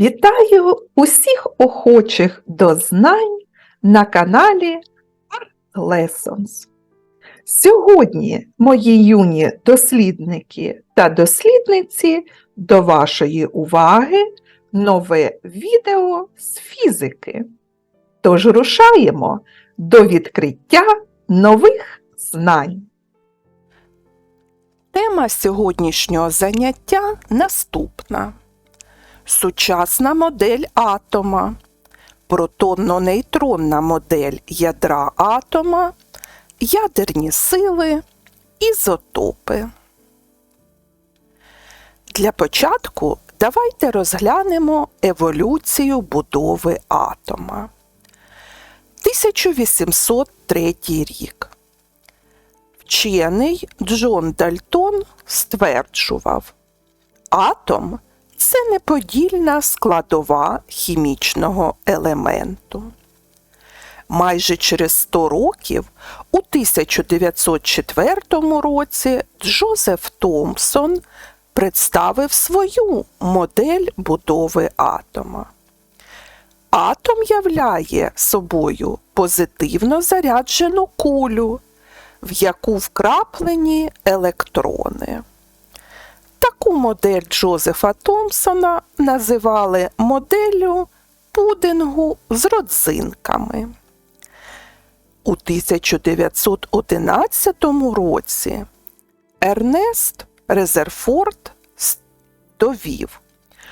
Вітаю усіх охочих до знань на каналі Art Lessons. Сьогодні, мої юні дослідники та дослідниці, до вашої уваги нове відео з фізики. Тож рушаємо до відкриття нових знань. Тема сьогоднішнього заняття наступна. Сучасна модель атома, протонно-нейтронна модель ядра атома, ядерні сили, ізотопи. Для початку давайте розглянемо еволюцію будови атома. 1803 рік. Вчений Джон Дальтон стверджував, атом це неподільна складова хімічного елементу. Майже через 100 років, у 1904 році, Джозеф Томпсон представив свою модель будови атома. Атом являє собою позитивно заряджену кулю, в яку вкраплені електрони. Таку модель Джозефа Томпсона називали моделлю пудингу з родзинками. У 1911 році Ернест Резерфорд довів,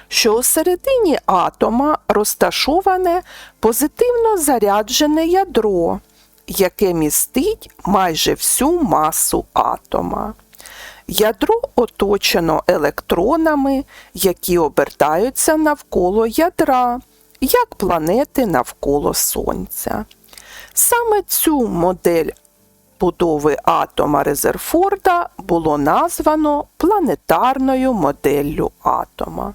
що у середині атома розташоване позитивно заряджене ядро, яке містить майже всю масу атома. Ядро оточено електронами, які обертаються навколо ядра, як планети навколо Сонця. Саме цю модель будови атома Резерфорда було названо планетарною моделлю атома.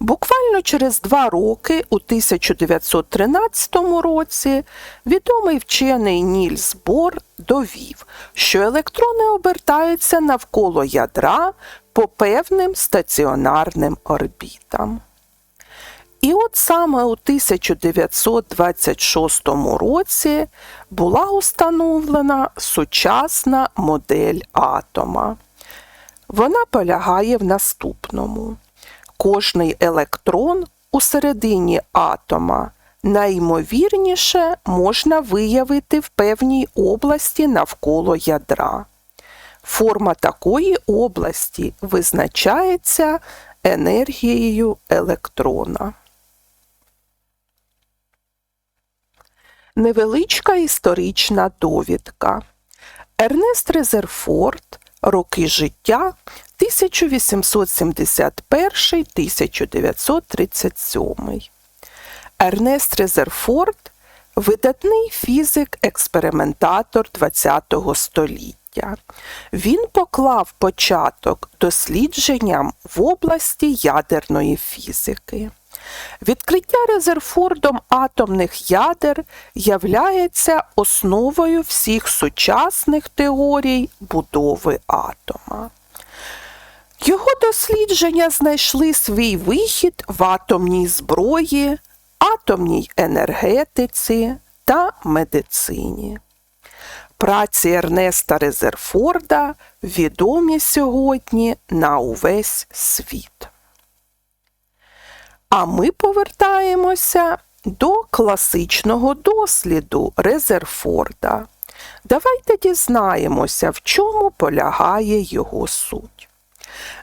Буквально через два роки, у 1913 році, відомий вчений Нільс Бор довів, що електрони обертаються навколо ядра по певним стаціонарним орбітам. І от саме у 1926 році була установлена сучасна модель атома. Вона полягає в наступному. Кожний електрон у середині атома найімовірніше можна виявити в певній області навколо ядра. Форма такої області визначається енергією електрона. Невеличка історична довідка. Ернест Резерфорд Роки життя 1871-1937. Ернест Резерфорд видатний фізик-експериментатор ХХ століття. Він поклав початок дослідженням в області ядерної фізики. Відкриття Резерфордом атомних ядер являється основою всіх сучасних теорій будови атома. Його дослідження знайшли свій вихід в атомній зброї, атомній енергетиці та медицині. Праці Ернеста Резерфорда відомі сьогодні на увесь світ. А ми повертаємося до класичного досліду Резерфорда. Давайте дізнаємося, в чому полягає його суть.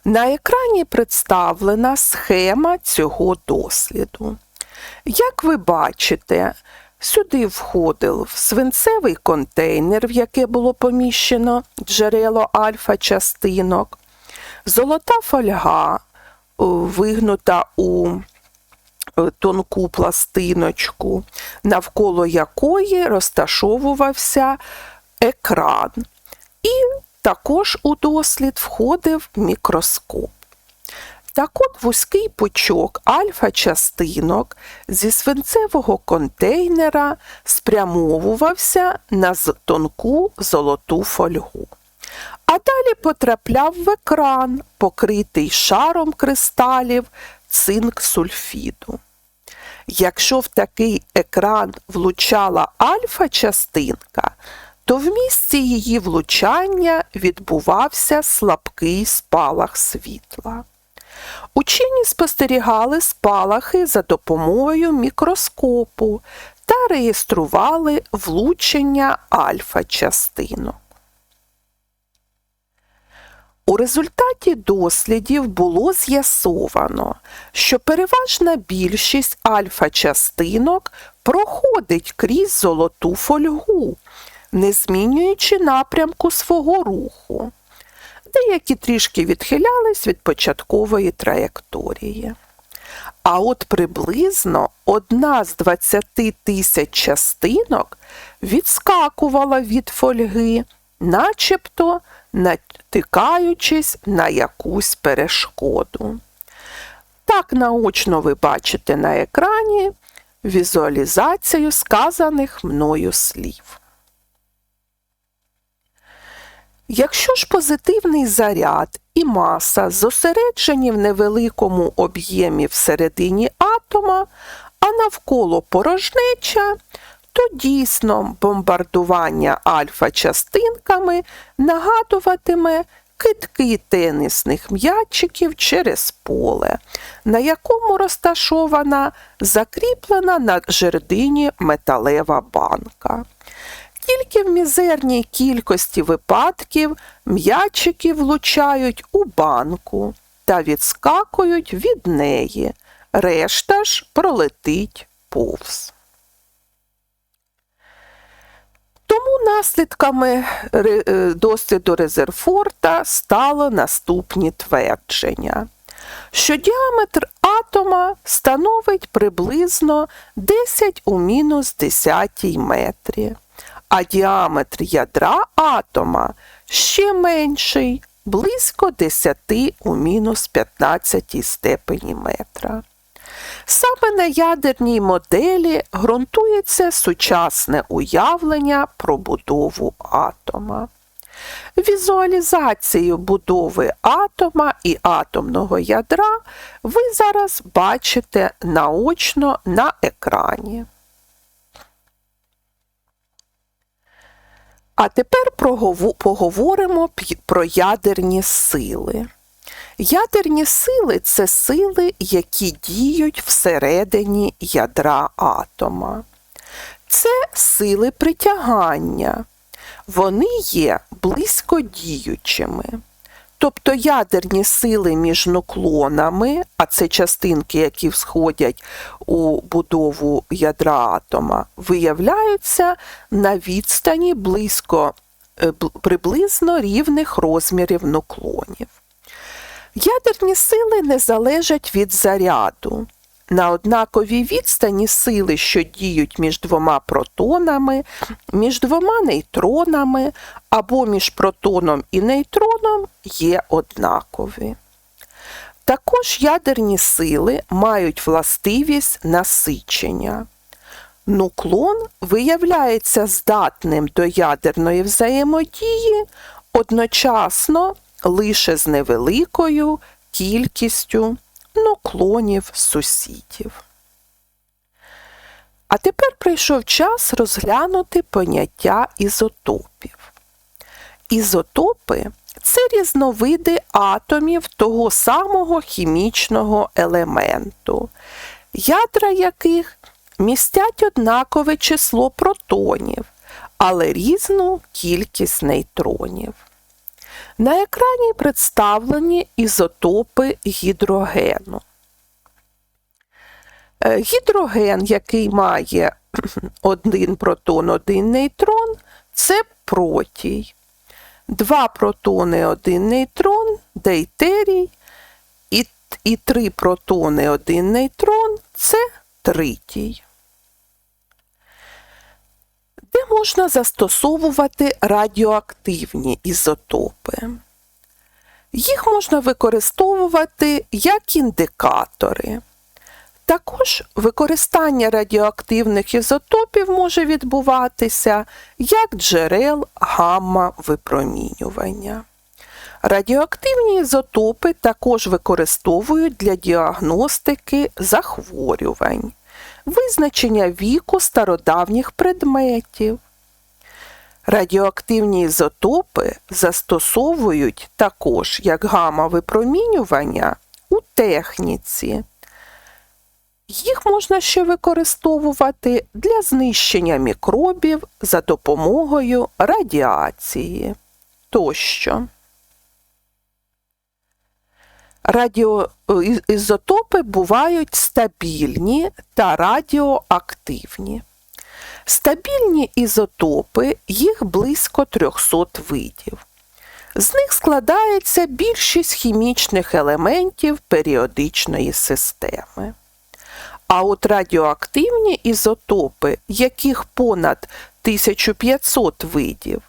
На екрані представлена схема цього досліду. Як ви бачите, сюди входив свинцевий контейнер, в яке було поміщено джерело альфа-частинок, золота фольга, вигнута у тонку пластиночку, навколо якої розташовувався екран. І також у дослід входив мікроскоп. Так от вузький пучок альфа-частинок зі свинцевого контейнера спрямовувався на тонку золоту фольгу а далі потрапляв в екран, покритий шаром кристалів цинк сульфіду. Якщо в такий екран влучала альфа-частинка, то в місці її влучання відбувався слабкий спалах світла. Учені спостерігали спалахи за допомогою мікроскопу та реєстрували влучення альфа-частинок. У результаті дослідів було з'ясовано, що переважна більшість альфа-частинок проходить крізь золоту фольгу, не змінюючи напрямку свого руху. Деякі трішки відхилялись від початкової траєкторії. А от приблизно одна з 20 тисяч частинок відскакувала від фольги, начебто натикаючись на якусь перешкоду. Так наочно ви бачите на екрані візуалізацію сказаних мною слів. Якщо ж позитивний заряд і маса зосереджені в невеликому об'ємі всередині атома, а навколо порожнеча, то дійсно бомбардування альфа-частинками нагадуватиме китки тенісних м'ячиків через поле, на якому розташована закріплена на жердині металева банка. Тільки в мізерній кількості випадків м'ячики влучають у банку та відскакують від неї, решта ж пролетить повз. Тому наслідками е, досліду Резерфорда стало наступні твердження, що діаметр атома становить приблизно 10 у мінус 10 метрі, а діаметр ядра атома ще менший, близько 10 у мінус 15 степені метра. Саме на ядерній моделі ґрунтується сучасне уявлення про будову атома. Візуалізацію будови атома і атомного ядра ви зараз бачите наочно на екрані. А тепер поговоримо про ядерні сили. Ядерні сили це сили, які діють всередині ядра атома. Це сили притягання. Вони є близькодіючими. Тобто ядерні сили між нуклонами, а це частинки, які всходять у будову ядра атома, виявляються на відстані близько е, приблизно рівних розмірів нуклонів. Ядерні сили не залежать від заряду. На однаковій відстані сили, що діють між двома протонами, між двома нейтронами або між протоном і нейтроном, є однакові. Також ядерні сили мають властивість насичення. Нуклон виявляється здатним до ядерної взаємодії одночасно лише з невеликою кількістю нуклонів сусідів. А тепер прийшов час розглянути поняття ізотопів. Ізотопи це різновиди атомів того самого хімічного елементу, ядра яких містять однакове число протонів, але різну кількість нейтронів. На екрані представлені ізотопи гідрогену. Е, Гідроген, який має один протон, один нейтрон, це протій. Два протони, один нейтрон, дейтерій, і, і три протони, один нейтрон це тритій. Де можна застосовувати радіоактивні ізотопи? Їх можна використовувати як індикатори. Також використання радіоактивних ізотопів може відбуватися як джерел гамма-випромінювання. Радіоактивні ізотопи також використовують для діагностики захворювань, визначення віку стародавніх предметів. Радіоактивні ізотопи застосовують також як гамма-випромінювання у техніці. Їх можна ще використовувати для знищення мікробів за допомогою радіації тощо. Радіоізотопи бувають стабільні та радіоактивні. Стабільні ізотопи їх близько 300 видів. З них складається більшість хімічних елементів періодичної системи. А от радіоактивні ізотопи, яких понад 1500 видів,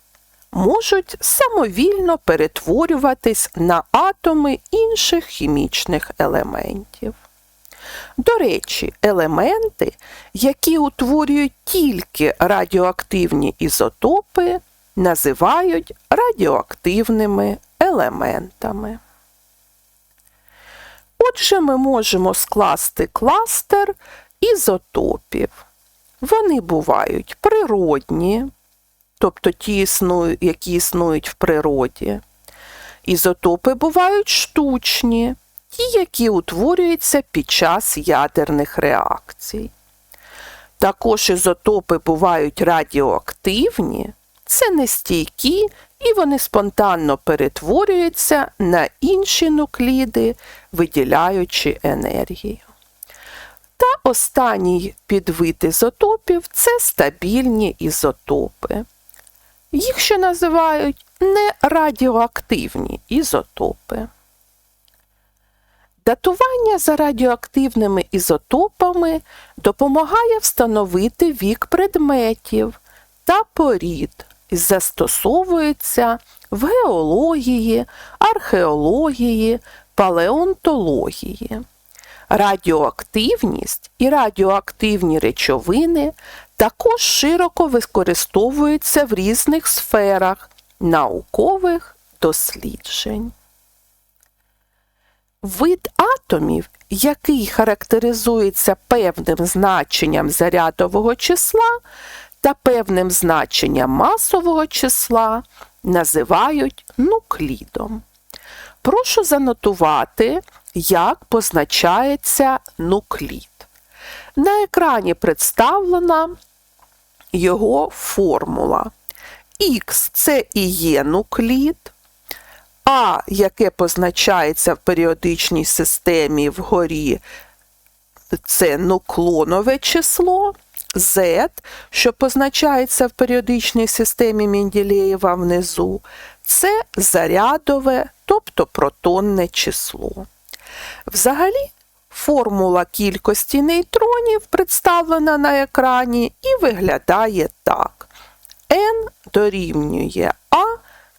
можуть самовільно перетворюватись на атоми інших хімічних елементів. До речі, елементи, які утворюють тільки радіоактивні ізотопи, називають радіоактивними елементами. Отже, ми можемо скласти кластер ізотопів. Вони бувають природні, тобто ті, які існують в природі. Ізотопи бувають штучні, ті, які утворюються під час ядерних реакцій. Також ізотопи бувають радіоактивні, це нестійкі і вони спонтанно перетворюються на інші нукліди, виділяючи енергію. Та останній підвид ізотопів це стабільні ізотопи. Їх ще називають нерадіоактивні ізотопи. Датування за радіоактивними ізотопами допомагає встановити вік предметів та порід і застосовується в геології, археології, палеонтології. Радіоактивність і радіоактивні речовини також широко використовуються в різних сферах наукових досліджень. Вид атомів, який характеризується певним значенням зарядового числа та певним значенням масового числа, називають нуклідом. Прошу занотувати, як позначається нуклід. На екрані представлена його формула. Х це і є нуклід, А, яке позначається в періодичній системі вгорі, це нуклонове число, Z, що позначається в періодичній системі Менділеєва внизу, це зарядове, тобто протонне число. Взагалі, формула кількості нейтронів представлена на екрані і виглядає так. n дорівнює А,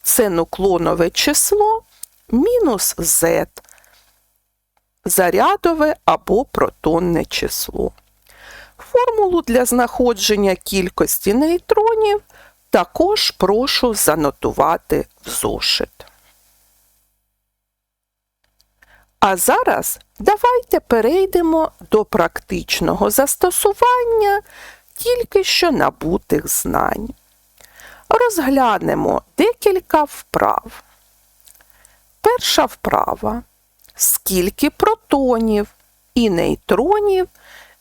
це нуклонове число, мінус Z, зарядове або протонне число. Формулу для знаходження кількості нейтронів також прошу занотувати в зошит. А зараз давайте перейдемо до практичного застосування тільки що набутих знань. Розглянемо декілька вправ. Перша вправа. Скільки протонів і нейтронів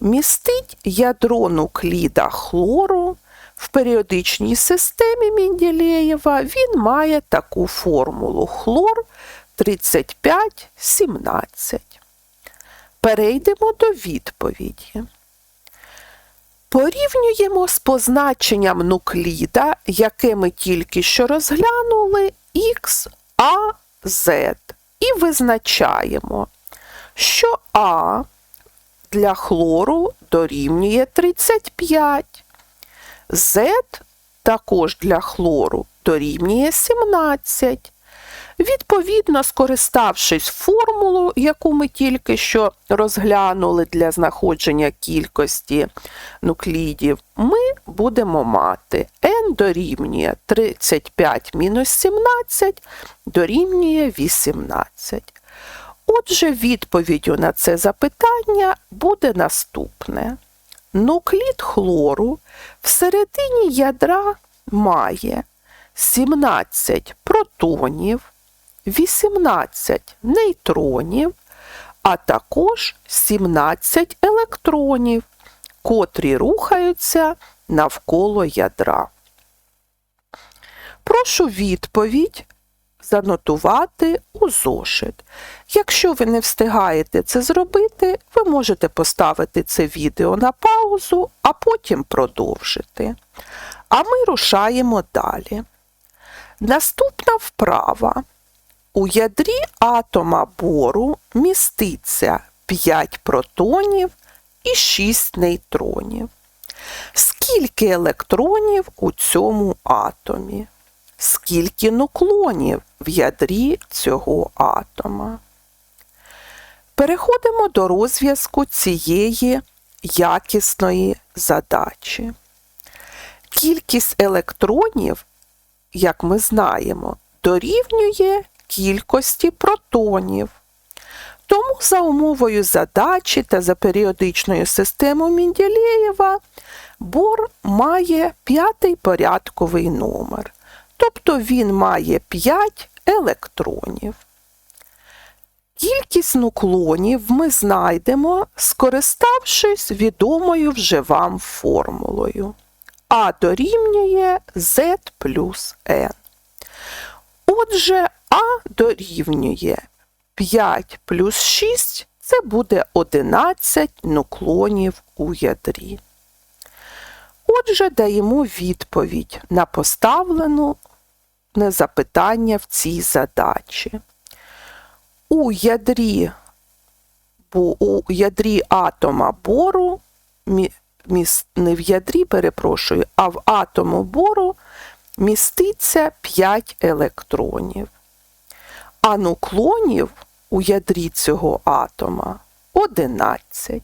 містить ядро нукліда хлору в періодичній системі Менділеєва він має таку формулу хлор 3517. Перейдемо до відповіді. Порівнюємо з позначенням нукліда, яке ми тільки що розглянули, Х, А, Z, і визначаємо, що А для хлору дорівнює 35, Z також для хлору дорівнює 17. Відповідно, скориставшись формулу, яку ми тільки що розглянули для знаходження кількості нуклідів, ми будемо мати n дорівнює 35 мінус 17 дорівнює 18. Отже, відповіддю на це запитання буде наступне. Нуклід хлору всередині ядра має 17 протонів, 18 нейтронів, а також 17 електронів, котрі рухаються навколо ядра. Прошу відповідь занотувати у зошит. Якщо ви не встигаєте це зробити, ви можете поставити це відео на паузу, а потім продовжити. А ми рушаємо далі. Наступна вправа. У ядрі атома бору міститься 5 протонів і 6 нейтронів. Скільки електронів у цьому атомі? Скільки нуклонів в ядрі цього атома? Переходимо до розв'язку цієї якісної задачі. Кількість електронів, як ми знаємо, дорівнює кількості протонів. Тому за умовою задачі та за періодичною системою Менділеєва бор має п'ятий порядковий номер, тобто він має 5 електронів. Кількість нуклонів ми знайдемо, скориставшись відомою вже вам формулою. А дорівнює Z плюс N. Отже, А дорівнює 5 плюс 6 це буде 11 нуклонів у ядрі. Отже, даємо відповідь на поставлену запитання в цій задачі. У ядрі, у ядрі атома бору, не в ядрі, перепрошую, а в атому бору міститься 5 електронів. А нуклонів у ядрі цього атома 11.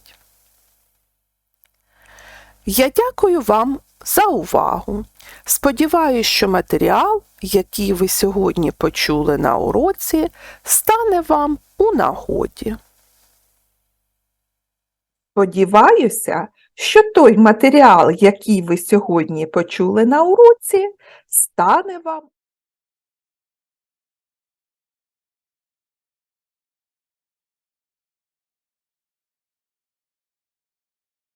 Я дякую вам за увагу. Сподіваюсь, що матеріал, який ви сьогодні почули на уроці, стане вам у нагоді. Сподіваюся, що той матеріал, який ви сьогодні почули на уроці, стане вам